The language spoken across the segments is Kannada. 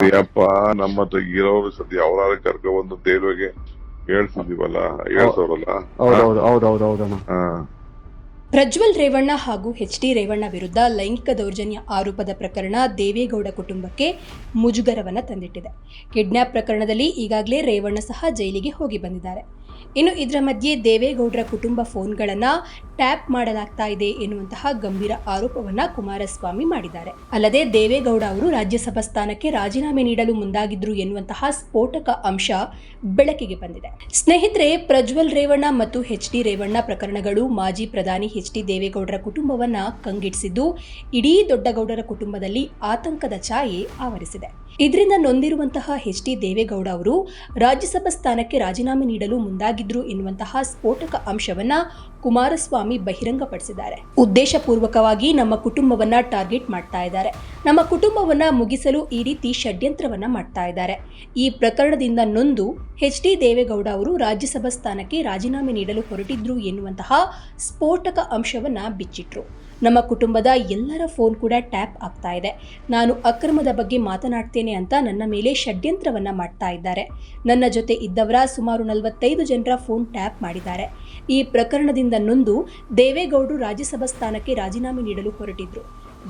ಯಪ್ಪ ನಮ್ಮ ಹತ್ರ ಇರೋರು ಸದ್ಯ ಅವರಾದ್ರೆ ಕರ್ಕೊ ಬಂದು ತೇಲ್ವೆಗೆ ಹೇಳ್ಸಿದೀವಲ್ಲ ಹೇಳ್ಸೋರಲ್ಲ? ಹೌದೌದು ಹೌದೌದು ಹೌದಣ್ಣ. ಹಾ. ಪ್ರಜ್ವಲ್ ರೇವಣ್ಣ ಹಾಗೂ ಎಚ್ ಡಿ ರೇವಣ್ಣ ವಿರುದ್ಧ ಲೈಂಗಿಕ ದೌರ್ಜನ್ಯ ಆರೋಪದ ಪ್ರಕರಣ ದೇವೇಗೌಡ ಕುಟುಂಬಕ್ಕೆ ಮುಜುಗರವನ್ನ ತಂದಿಟ್ಟಿದೆ. ಕಿಡ್ನ್ಯಾಪ್ ಪ್ರಕರಣದಲ್ಲಿ ಈಗಾಗಲೇ ರೇವಣ್ಣ ಸಹ ಜೈಲಿಗೆ ಹೋಗಿ ಬಂದಿದ್ದಾರೆ. ಇನ್ನು ಇದರ ಮಧ್ಯೆ ದೇವೇಗೌಡರ ಕುಟುಂಬ ಫೋನ್ಗಳನ್ನ ಟ್ಯಾಪ್ ಮಾಡಲಾಗ್ತಾ ಇದೆ ಎನ್ನುವಂತಹ ಗಂಭೀರ ಆರೋಪವನ್ನ ಕುಮಾರಸ್ವಾಮಿ ಮಾಡಿದ್ದಾರೆ. ಅಲ್ಲದೆ ದೇವೇಗೌಡ ಅವರು ರಾಜ್ಯಸಭಾ ಸ್ಥಾನಕ್ಕೆ ರಾಜೀನಾಮೆ ನೀಡಲು ಮುಂದಾಗಿದ್ರು ಎನ್ನುವಂತಹ ಸ್ಫೋಟಕ ಅಂಶ ಬೆಳಕಿಗೆ ಬಂದಿದೆ. ಸ್ನೇಹಿತರೆ, ಪ್ರಜ್ವಲ್ ರೇವಣ್ಣ ಮತ್ತು ಹೆಚ್ ಡಿ ರೇವಣ್ಣ ಪ್ರಕರಣಗಳು ಮಾಜಿ ಪ್ರಧಾನಿ ಹೆಚ್ ಡಿ ದೇವೇಗೌಡರ ಕುಟುಂಬವನ್ನ ಕಂಗಿಡಿಸಿದ್ದು ಇಡೀ ದೊಡ್ಡಗೌಡರ ಕುಟುಂಬದಲ್ಲಿ ಆತಂಕದ ಛಾಯೆ ಆವರಿಸಿದೆ. ಇದರಿಂದ ನೊಂದಿರುವಂತಹ ಹೆಚ್ ಡಿ ದೇವೇಗೌಡ ಅವರು ರಾಜ್ಯಸಭಾ ಸ್ಥಾನಕ್ಕೆ ರಾಜೀನಾಮೆ ನೀಡಲು ಮುಂದಾಗಿದ್ರು ಎನ್ನುವಂತಹ ಸ್ಫೋಟಕ ಅಂಶವನ್ನ ಕುಮಾರಸ್ವಾಮಿ ಬಹಿರಂಗಪಡಿಸಿದ್ದಾರೆ. ಉದ್ದೇಶಪೂರ್ವಕವಾಗಿ ನಮ್ಮ ಕುಟುಂಬವನ್ನ ಟಾರ್ಗೆಟ್ ಮಾಡ್ತಾ ಇದ್ದಾರೆ. ನಮ್ಮ ಕುಟುಂಬವನ್ನ ಮುಗಿಸಲು ಈ ರೀತಿ ಷಡ್ಯಂತ್ರವನ್ನ ಮಾಡ್ತಾ ಇದ್ದಾರೆ. ಈ ಪ್ರಕರಣದಿಂದ ನೊಂದು ಎಚ್ ಡಿ ದೇವೇಗೌಡ ಅವರು ರಾಜ್ಯಸಭಾ ಸ್ಥಾನಕ್ಕೆ ರಾಜೀನಾಮೆ ನೀಡಲು ಹೊರಟಿದ್ರು ಎನ್ನುವಂತಹ ಸ್ಫೋಟಕ ಅಂಶವನ್ನ ಬಿಚ್ಚಿಟ್ರು. ನಮ್ಮ ಕುಟುಂಬದ ಎಲ್ಲರ ಫೋನ್ ಕೂಡ ಟ್ಯಾಪ್ ಆಗ್ತಾ ಇದೆ. ನಾನು ಅಕ್ರಮದ ಬಗ್ಗೆ ಮಾತನಾಡ್ತೇನೆ ಅಂತ ನನ್ನ ಮೇಲೆ ಷಡ್ಯಂತ್ರವನ್ನು ಮಾಡ್ತಾ ಇದ್ದಾರೆ. ನನ್ನ ಜೊತೆ ಇದ್ದವರ ಸುಮಾರು ನಲವತ್ತೈದು ಜನರ ಫೋನ್ ಟ್ಯಾಪ್ ಮಾಡಿದ್ದಾರೆ. ಈ ಪ್ರಕರಣದಿಂದ ನೊಂದು ದೇವೇಗೌಡರು ರಾಜ್ಯಸಭಾ ಸ್ಥಾನಕ್ಕೆ ರಾಜೀನಾಮೆ ನೀಡಲು ಹೊರಟಿದ್ರು.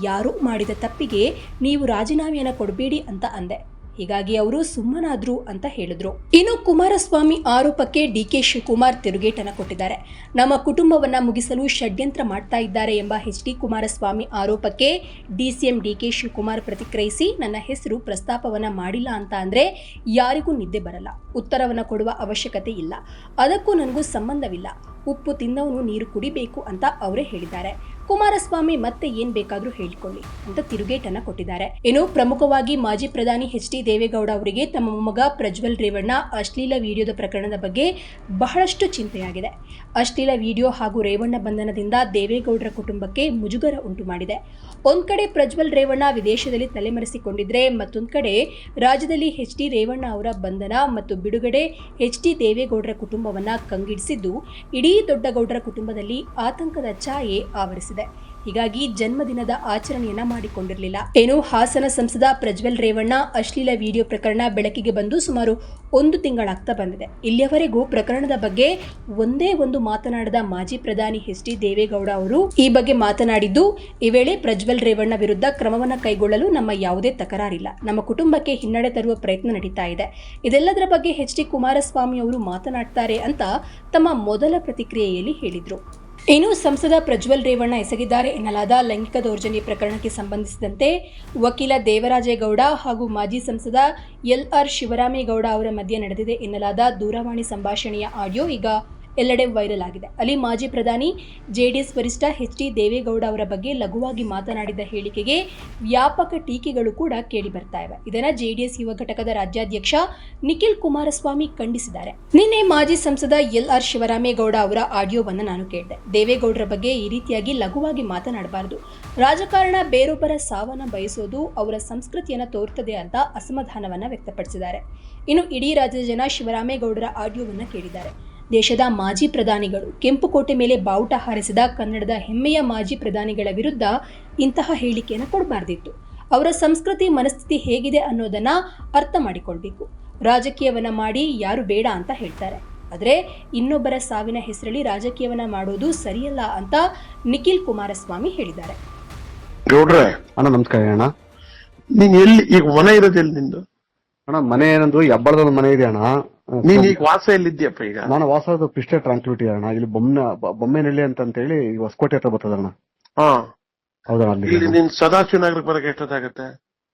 ಯಾರು ಮಾಡಿದ ತಪ್ಪಿಗೆ ನೀವು ರಾಜೀನಾಮೆಯನ್ನು ಕೊಡಬೇಡಿ ಅಂತ ಅಂದೆ. ಹೀಗಾಗಿ ಅವರು ಸುಮ್ಮನಾದ್ರು ಅಂತ ಹೇಳಿದ್ರು. ಇನ್ನು ಕುಮಾರಸ್ವಾಮಿ ಆರೋಪಕ್ಕೆ ಡಿ ಕೆ ಶಿವಕುಮಾರ್ ತಿರುಗೇಟನ ಕೊಟ್ಟಿದ್ದಾರೆ. ನಮ್ಮ ಕುಟುಂಬವನ್ನ ಮುಗಿಸಲು ಷಡ್ಯಂತ್ರ ಮಾಡ್ತಾ ಇದ್ದಾರೆ ಎಂಬ ಎಚ್ ಡಿ ಕುಮಾರಸ್ವಾಮಿ ಆರೋಪಕ್ಕೆ ಡಿಸಿಎಂ ಡಿ ಕೆ ಶಿವಕುಮಾರ್ ಪ್ರತಿಕ್ರಿಯಿಸಿ ನನ್ನ ಹೆಸರು ಪ್ರಸ್ತಾಪವನ್ನ ಮಾಡಿಲ್ಲ ಅಂತ ಅಂದ್ರೆ ಯಾರಿಗೂ ನಿದ್ದೆ ಬರಲ್ಲ. ಉತ್ತರವನ್ನ ಕೊಡುವ ಅವಶ್ಯಕತೆ ಇಲ್ಲ. ಅದಕ್ಕೂ ನನಗೂ ಸಂಬಂಧವಿಲ್ಲ. ಉಪ್ಪು ತಿಂದವನು ನೀರು ಕುಡಿಬೇಕು ಅಂತ ಅವರೇ ಹೇಳಿದ್ದಾರೆ. ಕುಮಾರಸ್ವಾಮಿ ಮತ್ತೆ ಏನ್ ಬೇಕಾದ್ರೂ ಹೇಳಿಕೊಳ್ಳಿ ಅಂತ ತಿರುಗೇಟನ್ನ ಕೊಟ್ಟಿದ್ದಾರೆ. ಇನ್ನು ಪ್ರಮುಖವಾಗಿ ಮಾಜಿ ಪ್ರಧಾನಿ ಎಚ್ ಡಿ ದೇವೇಗೌಡ ಅವರಿಗೆ ತಮ್ಮ ಮೊಮ್ಮಗ ಪ್ರಜ್ವಲ್ ರೇವಣ್ಣ ಅಶ್ಲೀಲ ವಿಡಿಯೋದ ಪ್ರಕರಣದ ಬಗ್ಗೆ ಬಹಳಷ್ಟು ಚಿಂತೆಯಾಗಿದೆ. ಅಶ್ಲೀಲ ವಿಡಿಯೋ ಹಾಗೂ ರೇವಣ್ಣ ಬಂಧನದಿಂದ ದೇವೇಗೌಡರ ಕುಟುಂಬಕ್ಕೆ ಮುಜುಗರ ಉಂಟು ಮಾಡಿದೆ. ಒಂದ್ ಕಡೆ ಪ್ರಜ್ವಲ್ ರೇವಣ್ಣ ವಿದೇಶದಲ್ಲಿ ತಲೆಮರೆಸಿಕೊಂಡಿದ್ರೆ, ಮತ್ತೊಂದ್ ಕಡೆ ರಾಜ್ಯದಲ್ಲಿ ಎಚ್ ಡಿ ರೇವಣ್ಣ ಅವರ ಬಂಧನ ಮತ್ತು ಬಿಡುಗಡೆ ಎಚ್ ಡಿ ದೇವೇಗೌಡರ ಕುಟುಂಬವನ್ನ ಕಂಗಿಡಿಸಿದ್ದು, ಇಡೀ ದೊಡ್ಡಗೌಡರ ಕುಟುಂಬದಲ್ಲಿ ಆತಂಕದ ಛಾಯೆ ಆವರಿಸಿದೆ. ಹೀಗಾಗಿ ಜನ್ಮದಿನದ ಆಚರಣೆಯನ್ನ ಮಾಡಿಕೊಂಡಿರಲಿಲ್ಲ. ಏನು, ಹಾಸನ ಸಂಸದ ಪ್ರಜ್ವಲ್ ರೇವಣ್ಣ ಅಶ್ಲೀಲ ವಿಡಿಯೋ ಪ್ರಕರಣ ಬೆಳಕಿಗೆ ಬಂದು ಸುಮಾರು ಒಂದು ತಿಂಗಳಾಗ್ತಾ ಬಂದಿದೆ. ಇಲ್ಲಿಯವರೆಗೂ ಪ್ರಕರಣದ ಬಗ್ಗೆ ಒಂದೇ ಒಂದು ಮಾತನಾಡದ ಮಾಜಿ ಪ್ರಧಾನಿ ಎಚ್ ಡಿ ದೇವೇಗೌಡ ಅವರು ಈ ಬಗ್ಗೆ ಮಾತನಾಡಿದ್ದು, ಈ ವೇಳೆ ಪ್ರಜ್ವಲ್ ರೇವಣ್ಣ ವಿರುದ್ಧ ಕ್ರಮವನ್ನು ಕೈಗೊಳ್ಳಲು ನಮ್ಮ ಯಾವುದೇ ತಕರಾರಿಲ್ಲ. ನಮ್ಮ ಕುಟುಂಬಕ್ಕೆ ಹಿನ್ನಡೆ ತರುವ ಪ್ರಯತ್ನ ನಡೀತಾ ಇದೆ. ಇದೆಲ್ಲದರ ಬಗ್ಗೆ ಎಚ್ ಡಿ ಕುಮಾರಸ್ವಾಮಿ ಅವರು ಮಾತನಾಡ್ತಾರೆ ಅಂತ ತಮ್ಮ ಮೊದಲ ಪ್ರತಿಕ್ರಿಯೆಯಲ್ಲಿ ಹೇಳಿದ್ರು. ಇನ್ನು ಸಂಸದ ಪ್ರಜ್ವಲ್ ರೇವಣ್ಣ ಎಸಗಿದ್ದಾರೆ ಎನ್ನಲಾದ ಲೈಂಗಿಕ ದೌರ್ಜನ್ಯ ಪ್ರಕರಣಕ್ಕೆ ಸಂಬಂಧಿಸಿದಂತೆ ವಕೀಲ ದೇವರಾಜೇಗೌಡ ಹಾಗೂ ಮಾಜಿ ಸಂಸದ ಎಲ್ ಆರ್ ಶಿವರಾಮೇಗೌಡ ಅವರ ಮಧ್ಯೆ ನಡೆದಿದೆ ಎನ್ನಲಾದ ದೂರವಾಣಿ ಸಂಭಾಷಣೆಯ ಆಡಿಯೋ ಈಗ ಎಲ್ಲೆಡೆ ವೈರಲ್ ಆಗಿದೆ. ಅಲ್ಲಿ ಮಾಜಿ ಪ್ರಧಾನಿ ಜೆಡಿಎಸ್ ವರಿಷ್ಠ ಎಚ್ ಡಿ ದೇವೇಗೌಡ ಅವರ ಬಗ್ಗೆ ಲಘುವಾಗಿ ಮಾತನಾಡಿದ ಹೇಳಿಕೆಗೆ ವ್ಯಾಪಕ ಟೀಕೆಗಳು ಕೂಡ ಕೇಳಿ ಬರ್ತಾ ಇವೆ. ಇದನ್ನ ಎಸ್ ಯುವ ಘಟಕದ ರಾಜ್ಯಾಧ್ಯಕ್ಷ ನಿಖಿಲ್ ಕುಮಾರಸ್ವಾಮಿ ಖಂಡಿಸಿದ್ದಾರೆ. ನಿನ್ನೆ ಮಾಜಿ ಸಂಸದ ಎಲ್ ಆರ್ ಶಿವರಾಮೇಗೌಡ ಅವರ ಆಡಿಯೋವನ್ನು ನಾನು ಕೇಳಿದೆ. ದೇವೇಗೌಡರ ಬಗ್ಗೆ ಈ ರೀತಿಯಾಗಿ ಲಘುವಾಗಿ ಮಾತನಾಡಬಾರದು. ರಾಜಕಾರಣ ಬೇರೊಬ್ಬರ ಸಾವನ್ನ ಬಯಸೋದು ಅವರ ಸಂಸ್ಕೃತಿಯನ್ನು ತೋರ್ತದೆ ಅಂತ ಅಸಮಾಧಾನವನ್ನ ವ್ಯಕ್ತಪಡಿಸಿದ್ದಾರೆ. ಇನ್ನು ಇಡೀ ರಾಜ್ಯದ ಜನ ಶಿವರಾಮೇಗೌಡರ ಆಡಿಯೋವನ್ನು ಕೇಳಿದ್ದಾರೆ. ದೇಶದ ಮಾಜಿ ಪ್ರಧಾನಿಗಳು ಕೆಂಪುಕೋಟೆ ಮೇಲೆ ಬಾವುಟ ಹಾರಿಸಿದ ಕನ್ನಡದ ಹೆಮ್ಮೆಯ ಮಾಜಿ ಪ್ರಧಾನಿಗಳ ವಿರುದ್ಧ ಇಂತಹ ಹೇಳಿಕೆಯನ್ನು ಕೊಡಬಾರ್ದಿತ್ತು. ಅವರ ಸಂಸ್ಕೃತಿ ಮನಸ್ಥಿತಿ ಹೇಗಿದೆ ಅನ್ನೋದನ್ನ ಅರ್ಥ ಮಾಡಿಕೊಳ್ಬೇಕು. ರಾಜಕೀಯವನ್ನ ಮಾಡಿ ಯಾರು ಬೇಡ ಅಂತ ಹೇಳ್ತಾರೆ. ಆದರೆ ಇನ್ನೊಬ್ಬರ ಸಾವಿನ ಹೆಸರಲ್ಲಿ ರಾಜಕೀಯವನ್ನ ಮಾಡೋದು ಸರಿಯಲ್ಲ ಅಂತ ನಿಖಿಲ್ ಕುಮಾರಸ್ವಾಮಿ ಹೇಳಿದ್ದಾರೆ. ಗೌಡ್ರೆ ಅಣ್ಣ ನಮಸ್ಕಾರ ಅಣ್ಣ. ನೀನ್ ಎಲ್ಲಿ ಈಗ ಮನೆ ಇರೋದು ಎಲ್ಲಿ ನಿಂದು ಅಣ್ಣ ಮನೆ ಏನಂದ್ರು ಹೆಬ್ಬಳದ ಮನೆ ಇದೆ ಅಣ್ಣ? ನೀನ್ ಈಗ ವಾಸ ಎಲ್ಲಿದ್ಯಪ್ಪ ಈಗ. ನಾನು ವಾಸದ ಪಿಸ್ಟೆ ಟ್ರಾಂಕ್ಲಿಟಿ ಅಣ್ಣ. ಇಲ್ಲಿ ಬೊಮ್ಮನ ಬೊಮ್ಮೆನಹಳ್ಳಿ ಅಂತ ಹೇಳಿ ಹೊಸಕೋಟೆ ಹತ್ರ ಬರ್ತದ ಅಣ್ಣ. ಹಾ. ಹೌದಣ್ಣ ಅಲ್ಲಿ ಇಲ್ಲಿ ನೀನ್ ಸದಾಶಿವ ನಗರಕ್ಕೆ ಬರಕ್ ಎಷ್ಟೊತ್ತಾಗತ್ತೆ?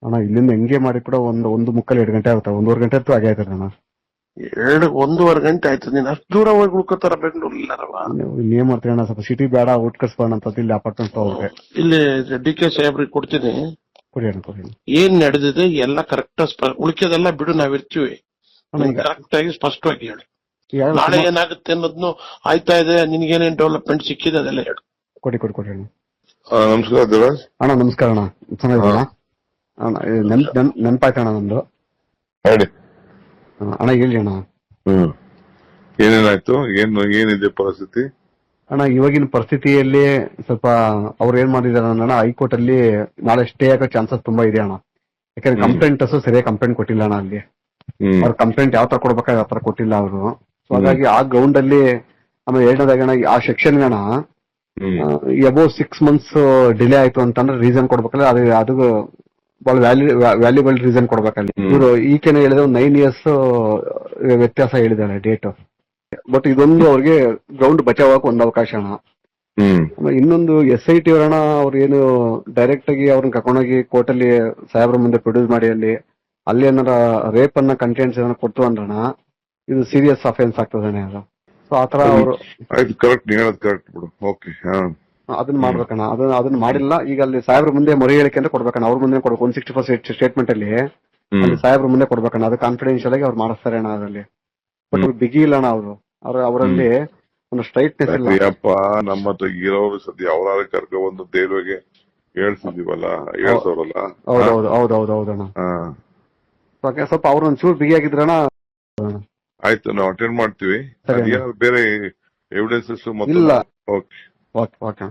ಅಣ್ಣ ಇಲ್ಲಿಂದ ಹೆಂಗೆ ಮಾಡಿ ಕೂಡ ಒಂದು ಒಂದು ಮುಕ್ಕಲ್ ಎರಡು ಗಂಟೆ ಆಗುತ್ತೆ. ಒಂದೂವರೆ ಗಂಟೆ ಅಂತೂ ಆಗೇ ಆಯ್ತದ ಅಣ್ಣ. ಎರಡು ಒಂದೂವರೆ ಗಂಟೆ ಆಯ್ತು ನೀನ್ ಅಷ್ಟು ದೂರ ಹೋಗಿ ಉಳ್ಕೋತಾರ ಬೆಂಗಳೂರು ಇಲ್ಲಾರವ ನೀವು ಇನ್ನೇನ್ ಮಾಡ್ತೀರಿ ಅಣ್ಣ? ಸ್ವಲ್ಪ ಸಿಟಿ ಬೇಡ ಊಟ ಕಟ್ಸ್ಬೋಣ ಅಂತ ಇಲ್ಲಿ ಅಪಾರ್ಟ್ಮೆಂಟ್ ಹೋಗ್ರೆ ಇಲ್ಲಿ ಡಿ ಕೆ ಸಾಹೇಬ್ರಿಗೆ ಕೊಡ್ತೀನಿ. ಕೊಡಿ ಅಣ್ಣ ಕೊಡಿ ಅಣ್ಣ. ಏನ್ ನಡೆದಿದೆ ಎಲ್ಲ ಕರೆಕ್ಟ್ ಉಳಿಕೆದೆಲ್ಲ ಬಿಡು ನಾವಿರ್ತೀವಿ. ಕರೆಕ್ಟ್ ಆಗಿ ಸ್ಪಷ್ಟವಾಗಿ ಹೇಳಿ. ನಾಳೆ ಏನಾಗುತ್ತೆ ಅನ್ನೋದನ್ನು ಆಯ್ತಾ ಇದೆ ನಿನ್ಗೇನೇನ್ ಡೆವಲಪ್ಮೆಂಟ್ ಸಿಕ್ಕಿದೆ ಅದೆಲ್ಲ ಹೇಳು. ಕೊಡಿ ಕೊಡಿ ಕೊಡಿ ಅಣ್ಣ ನಮಸ್ಕಾರ ದೇವರಾಜ್. ಅಣ್ಣ ನಮಸ್ಕಾರ ಅಣ್ಣ. ಚೆನ್ನಾಗಿದ್ದೀರಾ? ಅಣ್ಣ ನೆನಪಾಯ್ತು ನಂದು ಹೇಳಿ. ಅಣ್ಣ, ಹೇಳಿ ಅಣ್ಣ. ಹ್ಮ್. ಏನೇನಾಯ್ತು? ಏನ್ ಏನಿದೆ ಪರಿಸ್ಥಿತಿ? ಅಣ್ಣ ಇವಾಗಿನ ಪರಿಸ್ಥಿತಿಯಲ್ಲಿ ಸ್ವಲ್ಪ ಅವ್ರು ಏನ್ ಮಾಡಿದಾರೆ ಅಣ್ಣ ಹೈಕೋರ್ಟ್ ಅಲ್ಲಿ ನಾಳೆ ಸ್ಟೇ ಆಗೋ ಚಾನ್ಸಸ್ ತುಂಬಾ ಇದೆ ಅಣ್ಣ. ಯಾಕಂದ್ರೆ ಕಂಪ್ಲೇಂಟ್ ಸರಿಯಾಗಿ ಕಂಪ್ಲೇಂಟ್ ಕೊಟ್ಟಿಲ್ಲ ಅಣ್ಣ ಅಲ್ಲಿ. ಅವ್ರ ಕಂಪ್ಲೇಂಟ್ ಯಾವ ತರ ಕೊಡ್ಬೇಕಾದ್ರೆ ಆ ತರ ಕೊಟ್ಟಿಲ್ಲ ಅವರು. ಸೊ ಹಾಗಾಗಿ ಆ ಗ್ರೌಂಡ್ ಅಲ್ಲಿ ಆಮೇಲೆ ಎರಡನೇದಾಗ ಅಣ್ಣ ಆ ಸೆಕ್ಷನ್ ಗಣ ಎಬೋ ಸಿಕ್ಸ್ ಮಂತ್ಸ್ ಡಿಲೇ ಆಯ್ತು ಅಂತಂದ್ರೆ ರೀಸನ್ ಕೊಡ್ಬೇಕಲ್ಲ ಅದು ಅದು ಬಹಳ ವ್ಯಾಲ್ಯೂ ವ್ಯಾಲ್ಯೂಬಲ್ ರೀಸನ್ ಕೊಡ್ಬೇಕಲ್ಲ. ಇವರು ಈಕೆನ ಹೇಳಿದ್ರೆ ಒಂದು ನೈನ್ ಇಯರ್ಸ್ ವ್ಯತ್ಯಾಸ ಹೇಳಿದಾರೆ ಡೇಟ್ ಬಟ್ ಇದೊಂದು ಅವ್ರಿಗೆ ಗ್ರೌಂಡ್ ಬಚಾವಕ್ಕೆ ಒಂದು ಅವಕಾಶ ಅಣ್ಣ ಇನ್ನೊಂದು ಎಸ್ ಐ ಟಿ ಅವರಣ ಅವ್ರು ಏನು ಡೈರೆಕ್ಟ್ ಆಗಿ ಅವ್ರನ್ನ ಕರ್ಕೊಂಡೋಗಿ ಕೋರ್ಟ್ ಅಲ್ಲಿ ಸಾಹೇಬ್ರ ಮುಂದೆ ಪ್ರೊಡ್ಯೂಸ್ ಮಾಡಿ ಅಲ್ಲಿ ಅಲ್ಲಿ ಏನಾರ ರೇಪ್ ಅನ್ನ ಕಂಟೆಂಟ್ಸ್ ಏನಾರ ಕೊಡ್ತು ಅಂದ್ರಣ ಇದು ಸೀರಿಯಸ್ ಅಫೆನ್ಸ್ ಆಗ್ತದೆ ಸೊ ಆತರ ಅವರು ಆಯ್ತು ಕರೆಕ್ಟ್ ನೀ ಹೇಳೋದು ಕರೆಕ್ಟ್ ಬಿಡು. ಓಕೆ ಅದನ್ನ ಮಾಡ್ಬೇಕಣ್ಣ. ಅದನ್ನ ಅದನ್ನ ಮಾಡಿಲ್ಲ. ಈಗ ಅಲ್ಲಿ ಸಾಹೇಬ್ರ ಮುಂದೆ ಮೊರೆ ಹೇಳಿಕೆ ಅಂತ ಕೊಡ್ಬೇಕಣ್ಣ. ಅವ್ರ ಮುಂದೆ ಕೊಡ್ಬೇಕು. ಒನ್ ಸಿಕ್ಸ್ಟಿ ಫಸ್ಟ್ ಸ್ಟೇಟ್ಮೆಂಟ್ ಅಲ್ಲಿ ಸಾಹೇಬ್ರ ಮುಂದೆ ಕೊಡ್ಬೇಕಣ್ಣ. ಅದು ಕಾನ್ಫಿಡೆನ್ಶಿಯಲ್ ಆಗಿ ಅವ್ರು ಮಾಡಿಸ್ತಾರೆ ಅಣ್ಣ ಅದರಲ್ಲಿ ಬಟ್ ಬಿಗಿ ಇಲ್ಲ ಅಣ್ಣ ಅವರು. ಅವ್ರ ಅವರಲ್ಲಿ ಒಂದು ಸ್ಟ್ರೈಟ್ನೆಸ್ ಇಲ್ಲ. ಸರಿಯಪ್ಪ ನಮ್ಮ ಹತ್ರ ಇರೋರು ಸದ್ಯ ಅವರ ಕರ್ಕೊ ಒಂದು ದೇಲ್ವೆಗೆ ಹೇಳ್ಸಿದೀವಲ್ಲ ಹೇಳ್ಸೋರಲ್ಲ? ಹೌದೌದು ಹೌದೌದು ಹೌದಣ್ಣ. ಹಾಗೆ ಸ್ವಲ್ಪ ಅವ್ರು ಒಂಚೂರು ಬಿಗಿ ಆಗಿದ್ರಣ್ಣ ಆಯ್ತು ನಾವು ಅಟೆಂಡ್ ಮಾಡ್ತೀವಿ ಸರಿ. ಬೇರೆ ಎವಿಡೆನ್ಸಸ್ ಇಲ್ಲ. Okay okay okay